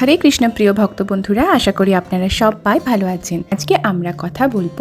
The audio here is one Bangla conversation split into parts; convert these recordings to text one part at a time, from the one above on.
হরে কৃষ্ণ প্রিয় ভক্ত বন্ধুরা আশা করি আপনারা সবাই ভালো আছেন। আজকে আমরা কথা বলব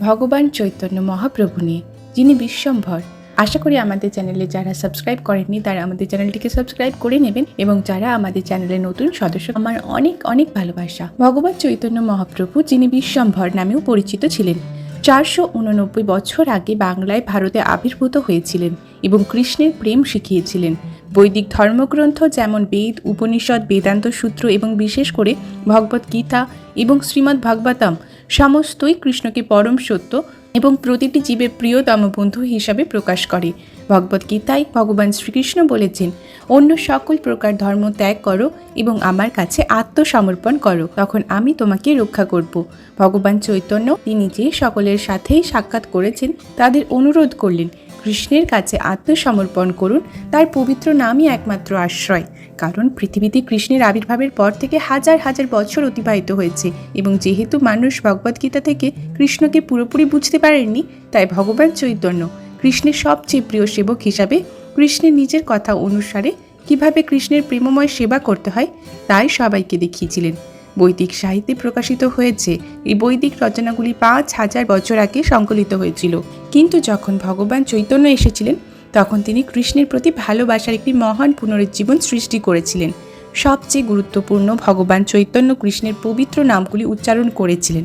ভগবান চৈতন্য মহাপ্রভু নিয়ে, যিনি বিশ্বম্ভর। আশা করি আমাদের চ্যানেলে যারা সাবস্ক্রাইব করেননি, তারা আমাদের চ্যানেলটিকে সাবস্ক্রাইব করে নেবেন এবং যারা আমাদের চ্যানেলে নতুন সদস্য, আমার অনেক অনেক ভালোবাসা। ভগবান চৈতন্য মহাপ্রভু, যিনি বিশ্বম্ভর নামেও পরিচিত ছিলেন, চারশো উননব্বই বছর আগে বাংলায় ভারতে আবির্ভূত হয়েছিলেন এবং কৃষ্ণের প্রেম শিখিয়েছিলেন। বৈদিক ধর্মগ্রন্থ যেমন বেদ, উপনিষদ, বেদান্ত সূত্র এবং বিশেষ করে ভগবত গীতা এবং শ্রীমদ্ ভাগবতম সমস্তই কৃষ্ণকে পরম সত্য এবং প্রতিটি জীবের প্রিয়তম বন্ধু হিসাবে প্রকাশ করে। ভগবত গীতায় ভগবান শ্রীকৃষ্ণ বলেছেন, অন্য সকল প্রকার ধর্ম ত্যাগ করো এবং আমার কাছে আত্মসমর্পণ করো, তখন আমি তোমাকে রক্ষা করব। ভগবান চৈতন্য তিনি যে সকলের সাথেই সাক্ষাৎ করেছেন, তাদের অনুরোধ করলেন কৃষ্ণের কাছে আত্মসমর্পণ করুন। তার পবিত্র নামই একমাত্র আশ্রয়। কারণ পৃথিবীতে কৃষ্ণের আবির্ভাবের পর থেকে হাজার হাজার বছর অতিবাহিত হয়েছে এবং যেহেতু মানুষ ভগবদ্গীতা থেকে কৃষ্ণকে পুরোপুরি বুঝতে পারেননি, তাই ভগবান চৈতন্য কৃষ্ণের সবচেয়ে প্রিয় সেবক হিসাবে কৃষ্ণের নিজের কথা অনুসারে কীভাবে কৃষ্ণের প্রেমময় সেবা করতে হয়, তাই সবাইকে দেখিয়েছিলেন। বৈদিক সাহিত্যে প্রকাশিত হয়েছে। এই বৈদিক রচনাগুলি পাঁচ হাজার বছর আগে সংকলিত হয়েছিল। কিন্তু যখন ভগবান চৈতন্য এসেছিলেন, তখন তিনি কৃষ্ণের প্রতি ভালোবাসার একটি মহান পুনরুজ্জীবন সৃষ্টি করেছিলেন। সবচেয়ে গুরুত্বপূর্ণ ভগবান চৈতন্য কৃষ্ণের পবিত্র নামগুলি উচ্চারণ করেছিলেন।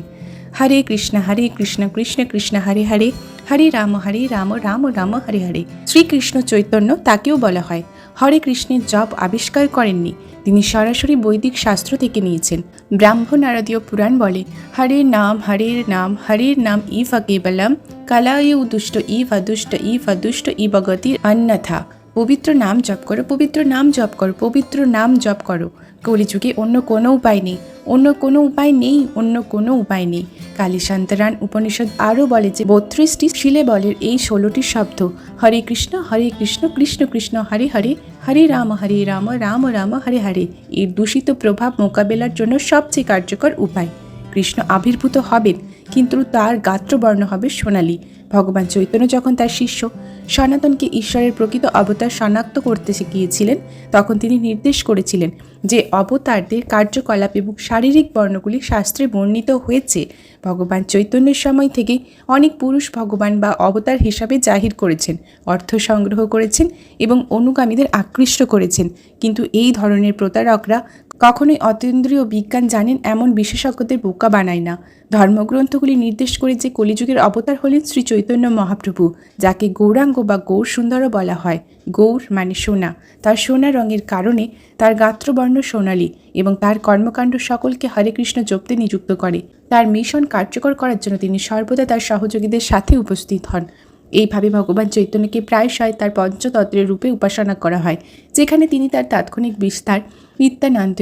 হরে কৃষ্ণ হরে কৃষ্ণ কৃষ্ণ কৃষ্ণ, হরে হরে হরে রাম হরে রাম রাম রাম, হরে হরে। শ্রীকৃষ্ণ চৈতন্য তাকেও বলা হয়। হরে কৃষ্ণের জপ আবিষ্কার করেননি। তিনি সরাসরি বৈদিক শাস্ত্র থেকে নিয়েছেন। ব্রাহ্ম নারদীয় পুরাণ বলে, হরে নাম হরের নাম হরের নাম ইভ কেবলম কালায়ু দুষ্ট ইভ দুষ্ট ইভ দুষ্ট ইবগতির অন্যথা। পবিত্র নাম জপ করো, পবিত্র নাম জপ করো, পবিত্র নাম জপ করো। কলিযুগে অন্য কোনো উপায় নেই, অন্য কোনো উপায় নেই, অন্য কোনো উপায় নেই। কালী শান্তরান উপনিষদ আরও বলে যে, বত্রিশটি শিলে বলের এই ষোলোটি শব্দ, হরে কৃষ্ণ হরে কৃষ্ণ কৃষ্ণ কৃষ্ণ, হরে হরে হরে রাম হরে রাম রাম রাম, হরে হরে, এর দূষিত প্রভাব মোকাবেলার জন্য সবচেয়ে কার্যকর উপায়। কৃষ্ণ আবির্ভূত হবেন কিন্তু তার গাত্রবর্ণ হবে সোনালি। ভগবান চৈতন্য যখন তার শিষ্য সনাতনকে ঈশ্বরের প্রকৃত অবতার শনাক্ত করতে শিখিয়েছিলেন, তখন তিনি নির্দেশ করেছিলেন যে অবতারদের কার্যকলাপ এবং শারীরিক বর্ণগুলি শাস্ত্রে বর্ণিত হয়েছে। ভগবান চৈতন্যের সময় থেকে অনেক পুরুষ ভগবান বা অবতার হিসাবে জাহির করেছেন, অর্থ সংগ্রহ করেছেন এবং অনুগামীদের আকৃষ্ট করেছেন। কিন্তু এই ধরনের প্রতারকরা কখনোই অতীন্দ্রিয় বিজ্ঞান জানেন এমন বিশেষজ্ঞদের বোকা বানায় না। ধর্মগ্রন্থগুলি নির্দেশ করে যে কলিযুগের অবতার হলেন শ্রী চৈতন্য মহাপ্রভু, যাকে গৌরাঙ্গ বা গৌর সুন্দরও বলা হয়। গৌর মানে সোনা। তার সোনা রঙের কারণে তার গাত্রবর্ণ সোনালী এবং তার কর্মকাণ্ড সকলকে হরে কৃষ্ণ জপতে নিযুক্ত করে। তার মিশন কার্যকর করার জন্য তিনি সর্বদা তার সহযোগীদের সাথে উপস্থিত হন। এইভাবে ভগবান চৈতন্যকে প্রায়শই তার পঞ্চতত্ত্বের রূপে উপাসনা করা হয়, যেখানে তিনি তার তাৎক্ষণিক বিস্তার, নিত্যানন্দ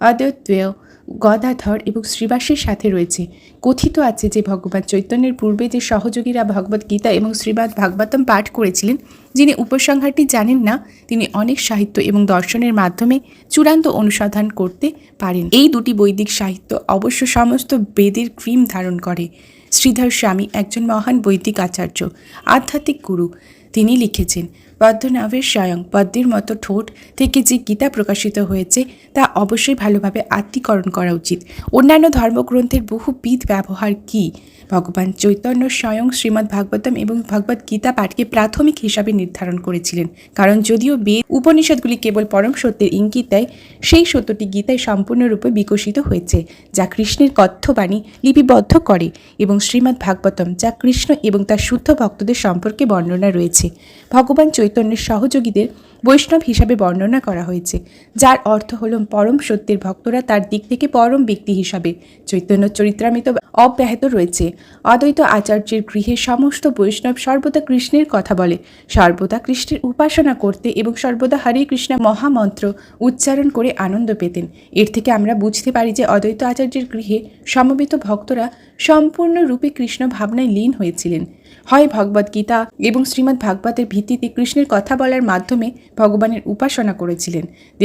অদ্বৈতয় গদাধর এবং শ্রীবাসের সাথে রয়েছে। কথিত আছে যে ভগবান চৈতন্যের পূর্বে যে সহযোগীরা ভগবত গীতা এবং শ্রীবাদ ভাগবতম পাঠ করেছিলেন, যিনি উপসংহারটি জানেন না, তিনি অনেক সাহিত্য এবং দর্শনের মাধ্যমে চূড়ান্ত অনুসন্ধান করতে পারেন। এই দুটি বৈদিক সাহিত্য অবশ্য সমস্ত বেদের ক্রিম ধারণ করে। শ্রীধর স্বামী একজন মহান বৈদিক আচার্য আধ্যাত্মিক গুরু। তিনি লিখেছেন পদ্মনাভের স্বয়ং পদ্মের মতো ঠোঁট থেকে যে গীতা প্রকাশিত হয়েছে, তা অবশ্যই ভালোভাবে আত্মীকরণ করা উচিত। অন্যান্য ধর্মগ্রন্থের বহুবিধ ব্যবহার কি? ভগবান চৈতন্য স্বয়ং শ্রীমদ্ ভাগবতম এবং ভগবত গীতা পাঠকে প্রাথমিক হিসাবে নির্ধারণ করেছিলেন। কারণ যদিও বেদ উপনিষদগুলি কেবল পরম সত্যের ইঙ্গিত দেয়, সেই সত্যটি গীতায় সম্পূর্ণরূপে বিকশিত হয়েছে, যা কৃষ্ণের কথ্যবাণী লিপিবদ্ধ করে এবং শ্রীমদ্ ভাগবতম যা কৃষ্ণ এবং তার শুদ্ধ ভক্তদের সম্পর্কে বর্ণনা রয়েছে। ভগবান চৈতন্যের সহযোগীদের বৈষ্ণব হিসাবে বর্ণনা করা হয়েছে, যার অর্থ হল পরম সত্যের ভক্তরা তার দিক থেকে পরম ব্যক্তি হিসাবে চৈতন্য চরিত্রামিত অব্যাহত রয়েছে। অদ্বৈত আচার্যের গৃহে সমস্ত বৈষ্ণব সর্বদা কৃষ্ণের কথা বলে, সর্বদা কৃষ্ণের উপাসনা করতে এবং সর্বদা হরে কৃষ্ণ মহামন্ত্র উচ্চারণ করে আনন্দ পেতেন। এর থেকে আমরা বুঝতে পারি যে অদ্বৈত আচার্যের গৃহে সমবেত ভক্তরা সম্পূর্ণরূপে কৃষ্ণ ভাবনায় লীন হয়েছিলেন। হয় ভগবদ গীতা এবং শ্রীমদ্ ভাগবতের ভিত্তিতে কৃষ্ণের কথা বলার মাধ্যমে ভগবানের উপাসনা করেছিলেন।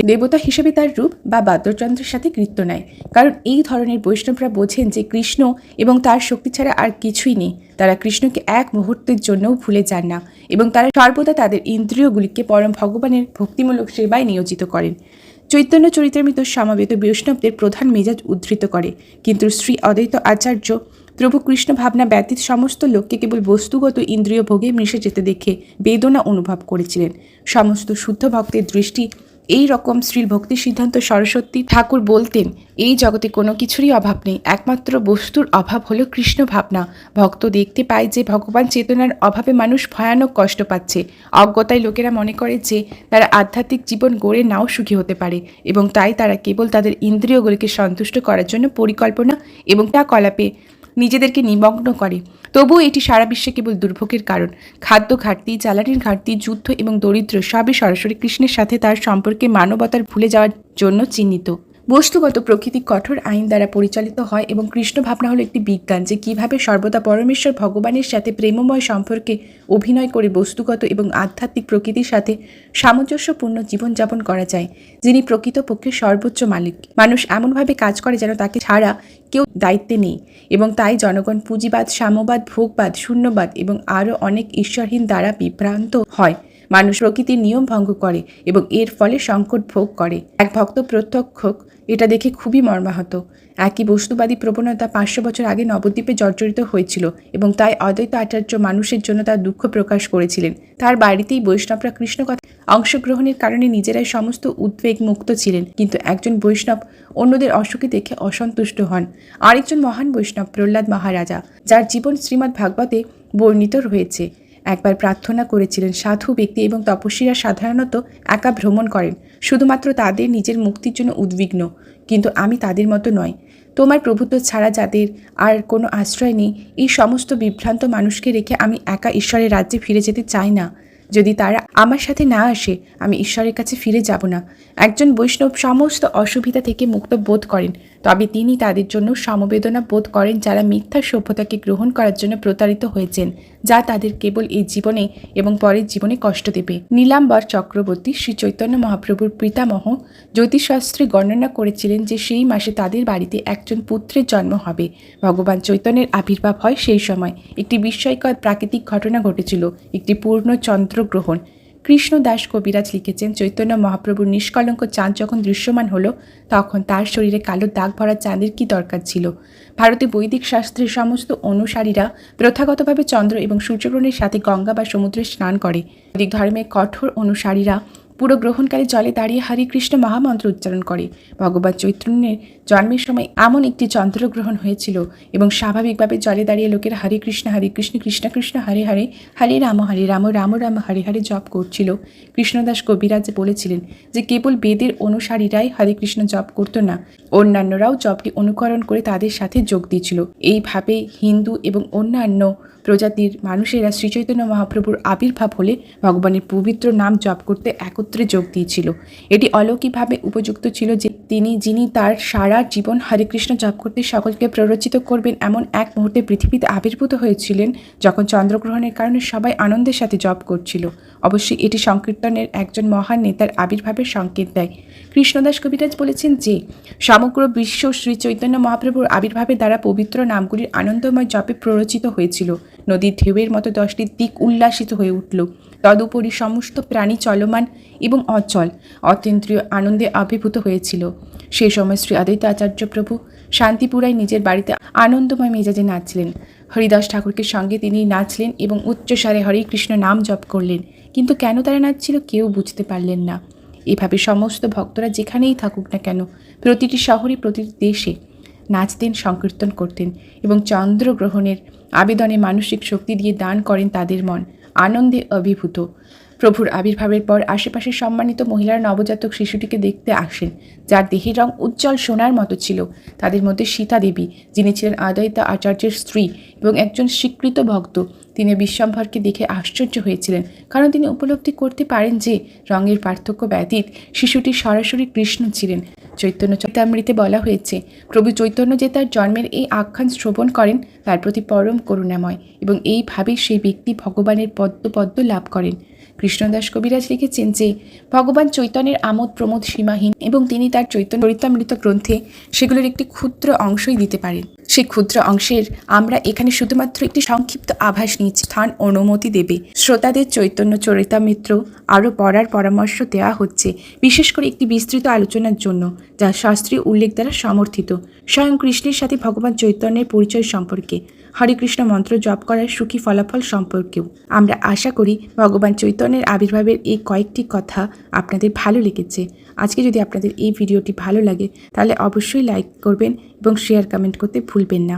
দেবতা হিসেবে তার রূপ বা বাদ্যযন্ত্রের সাথে কৃত্য নেয় কারণ এই ধরনের বৈষ্ণবরা বোঝেন যে কৃষ্ণ এবং তার শক্তি ছাড়া আর কিছুই নেই। তারা কৃষ্ণকে এক মুহূর্তের জন্যও ভুলে যান না এবং তারা সর্বদা তাদের ইন্দ্রিয়গুলিকে পরম ভগবানের ভক্তিমূলক সেবায় নিয়োজিত করেন। চৈতন্য চরিতামৃত সমাবেত বৈষ্ণবদের প্রধান মেজাজ উদ্ধৃত করে। কিন্তু শ্রী অদ্বৈত আচার্য প্রভু কৃষ্ণ ভাবনা ব্যতীত সমস্ত লোককে কেবল বস্তুগত ইন্দ্রিয় ভোগে মিশে যেতে দেখে বেদনা অনুভব করেছিলেন। সমস্ত শুদ্ধ ভক্তের দৃষ্টি এই রকম শ্রীল ভক্তি সিদ্ধান্ত সরস্বতী ঠাকুর বলতেন, এই জগতে কোনো কিছুরই অভাব নেই। একমাত্র বস্তুর অভাব হলো কৃষ্ণ ভাবনা। ভক্ত দেখতে পায় যে ভগবান চেতনার অভাবে মানুষ ভয়ানক কষ্ট পাচ্ছে। অজ্ঞতায় লোকেরা মনে করে যে তারা আধ্যাত্মিক জীবন গড়ে নাও সুখী হতে পারে এবং তাই তারা কেবল তাদের ইন্দ্রিয়গুলিকে সন্তুষ্ট করার জন্য পরিকল্পনা এবং তা কলাপে নিজেদেরকে নিমগ্ন করে। তবুও এটি সারা বিশ্বে কেবল দুর্ভোগের কারণ। খাদ্য ঘাটতি, জ্বালানির ঘাটতি, যুদ্ধ এবং দরিদ্র সবই সরাসরি কৃষ্ণের সাথে তার সম্পর্কে মানবতার ভুলে যাওয়ার জন্য চিহ্নিত। বস্তুগত প্রকৃতি কঠোর আইন দ্বারা পরিচালিত হয় এবং কৃষ্ণ ভাবনা হলো একটি বিজ্ঞান যে কীভাবে সর্বদা পরমেশ্বর ভগবানের সাথে প্রেমময় সম্পর্কে অভিনয় করে বস্তুগত এবং আধ্যাত্মিক প্রকৃতির সাথে সামঞ্জস্যপূর্ণ জীবনযাপন করা যায়, যিনি প্রকৃতপক্ষে সর্বোচ্চ মালিক। মানুষ এমনভাবে কাজ করে যেন তাকে ছাড়া কেউ দায়িত্বে নেই এবং তাই জনগণ পুঁজিবাদ, সাম্যবাদ, ভোগবাদ, শূন্যবাদ এবং আরও অনেক ঈশ্বরহীন দ্বারা বিভ্রান্ত হয়। মানুষ প্রকৃতির নিয়ম ভঙ্গ করে এবং এর ফলে সংকট ভোগ করে। এক ভক্ত প্রত্যক্ষ এটা দেখে খুবই মর্মাহত। একই বস্তুবাদী প্রবণতা পাঁচশো বছর আগে নবদ্বীপে জর্জরিত হয়েছিল এবং তাই অদ্বৈত আচার্য মানুষের জন্য তার দুঃখ প্রকাশ করেছিলেন। তার বাড়িতেই বৈষ্ণবরা কৃষ্ণ কথা অংশগ্রহণের কারণে নিজেরাই সমস্ত উদ্বেগ মুক্ত ছিলেন। কিন্তু একজন বৈষ্ণব অন্যদের অসুখে দেখে অসন্তুষ্ট হন। আরেকজন মহান বৈষ্ণব প্রহ্লাদ মহারাজা, যার জীবন শ্রীমৎ ভাগবতে বর্ণিত রয়েছে। একবার প্রার্থনা করেছিলেন সাধু ব্যক্তি এবং তপস্বীরা সাধারণত একা ভ্রমণ করেন। শুধুমাত্র তাদের নিজের মুক্তির জন্য উদ্বিগ্ন। কিন্তু আমি তাদের মতো নয়। তোমার প্রভুত্ব ছাড়া যাদের আর কোনো আশ্রয় নেই, এই সমস্ত বিভ্রান্ত মানুষকে রেখে আমি একা ঈশ্বরের রাজ্যে ফিরে যেতে চাই না। যদি তারা আমার সাথে না আসে, আমি ঈশ্বরের কাছে ফিরে যাব না। একজন বৈষ্ণব সমস্ত অসুবিধা থেকে মুক্ত বোধ করেন, তবে তিনি তাদের জন্য সমবেদনা বোধ করেন যারা মিথ্যা সভ্যতাকে গ্রহণ করার জন্য প্রতারিত হয়েছেন, যা তাদের কেবল এই জীবনে এবং পরের জীবনে কষ্ট দেবে। নীলাম্বর চক্রবর্তী শ্রী চৈতন্য মহাপ্রভুর পিতামহ জ্যোতিষশাস্ত্রে বর্ণনা করেছিলেন যে সেই মাসে তাদের বাড়িতে একজন পুত্রের জন্ম হবে। ভগবান চৈতন্যের আবির্ভাব হয় সেই সময়। একটি বিস্ময়কর প্রাকৃতিক ঘটনা ঘটেছিল। একটি পূর্ণ চন্দ্রগ্রহণ কৃষ্ণদাস কবিরাজ লিখেছেন, চৈতন্য মহাপ্রভুর নিষ্কলঙ্ক চাঁদ যখন দৃশ্যমান হলো, তখন তার শরীরে কালো দাগ ভরা চাঁদের কি দরকার ছিল? ভারতে বৈদিক শাস্ত্রের সমস্ত অনুসারীরা প্রথাগতভাবে চন্দ্র এবং সূর্যগ্রহণের সাথে গঙ্গা বা সমুদ্রে স্নান করে। বৈদিক ধর্মের কঠোর অনুসারীরা পুরো গ্রহণকালে জলে দাঁড়িয়ে হরে কৃষ্ণ মহামন্ত্র উচ্চারণ করে। ভগবান চৈতন্যের জন্মের সময় এমন একটি চন্দ্রগ্রহণ হয়েছিল এবং স্বাভাবিকভাবে জলে দাঁড়িয়ে লোকের হরে কৃষ্ণ হরে কৃষ্ণ কৃষ্ণ কৃষ্ণ, হরে হরে হরে রাম হরে রাম রাম রাম, হরে হরে জপ করছিল। কৃষ্ণদাস কবিরাজ বলেছিলেন যে কেবল বেদের অনুসারীরাই হরে কৃষ্ণ জপ করতো না, অন্যান্যরাও জপটি অনুকরণ করে তাদের সাথে যোগ দিয়েছিল। এইভাবে হিন্দু এবং অন্যান্য প্রজাতির মানুষেরা শ্রীচৈতন্য মহাপ্রভুর আবির্ভাব হলে ভগবানের পবিত্র নাম জপ করতে একত্রে যোগ দিয়েছিল। এটি অলৌকিকভাবে উপযুক্ত ছিল যে তিনি, যিনি তার সারা জীবন হরে কৃষ্ণ জপ করতে সকলকে প্ররোচিত করবেন এমন এক মুহূর্তে পৃথিবীতে আবির্ভূত হয়েছিলেন যখন চন্দ্রগ্রহণের কারণে সবাই আনন্দের সাথে জপ করছিল। অবশ্যই এটি সংকীর্তনের একজন মহান নেতার আবির্ভাবের সংকেত দেয়। কৃষ্ণদাস কবিরাজ বলেছেন যে, সমগ্র বিশ্ব শ্রী চৈতন্য মহাপ্রভুর আবির্ভাবের দ্বারা পবিত্র নামগুলির আনন্দময় জপে প্ররোচিত হয়েছিল। নদীর ঢেউয়ের মতো দশটি দিক উল্লাসিত হয়ে উঠল। তদুপরি সমস্ত প্রাণী চলমান এবং অচল, অতীন্দ্রিয় আনন্দে আবির্ভূত হয়েছিল। সেই সময় শ্রী আদিত্য আচার্য প্রভু শান্তিপুরায় নিজের বাড়িতে আনন্দময় মেজাজে নাচলেন। হরিদাস ঠাকুরকে সঙ্গে তিনি নাচলেন এবং উচ্চস্বরে হরে কৃষ্ণ নাম জপ করলেন। কিন্তু কেন তারা নাচছিল কেউ বুঝতে পারলেন না। এভাবে সমস্ত ভক্তরা যেখানেই থাকুক না কেন, প্রতিটি শহরে, প্রতিটি দেশে নাচতেন, সংকীর্তন করতেন এবং চন্দ্রগ্রহণের আবেদনে মানসিক শক্তি দিয়ে দান করেন তাদের মন। আনন্দে অভিভূত। প্রভুর আবির্ভাবের পর আশেপাশের সম্মানিত মহিলারা নবজাতক শিশুটিকে দেখতে আসেন, যার দেহের রং উজ্জ্বল সোনার মতো ছিল। তাদের মধ্যে সীতা দেবী, যিনি ছিলেন আদয়িতা আচার্যের স্ত্রী এবং একজন স্বীকৃত ভক্ত, তিনি বিশ্বম্ভরকে দেখে আশ্চর্য হয়েছিলেন, কারণ তিনি উপলব্ধি করতে পারেন যে রঙের পার্থক্য ব্যতীত শিশুটি সরাসরি কৃষ্ণ ছিলেন। চৈতন্য চৈতামৃতে বলা হয়েছে, প্রভু চৈতন্য যে তার জন্মের এই আখ্যান শ্রবণ করেন, তার প্রতি পরম করুণাময় এবং এইভাবেই সেই ব্যক্তি ভগবানের পদ্ম পদ্ম লাভ করেন। কৃষ্ণদাস কবিরাজ লিখেছেন যে, ভগবান চৈতন্যের আমোদ প্রমোদ সীমাহীন এবং তিনি তার চৈতন্য চরিতামৃত গ্রন্থে সেগুলোর একটি ক্ষুদ্র অংশই দিতে পারেন। সেই ক্ষুদ্র অংশের আমরা এখানে শুধুমাত্র একটি সংক্ষিপ্ত আভাস নিচ্ছি স্থান অনুমতি দেবে। শ্রোতাদের চৈতন্য চরিতামিত্র আরও পড়ার পরামর্শ দেওয়া হচ্ছে, বিশেষ করে একটি বিস্তৃত আলোচনার জন্য, যা শাস্ত্রীয় উল্লেখ দ্বারা সমর্থিত। স্বয়ং কৃষ্ণের সাথে ভগবান চৈতন্যের পরিচয় সম্পর্কে, হরে কৃষ্ণ মন্ত্র জপ করার সুখী ফলাফল সম্পর্কেও। আমরা আশা করি, ভগবান চৈতন্যের আবির্ভাবের এই কয়েকটি কথা আপনাদের ভালো লেগেছে। আজকে যদি আপনাদের এই ভিডিওটি ভালো লাগে, তাহলে অবশ্যই লাইক করবেন এবং শেয়ার কমেন্ট করতে ভুলবেন না।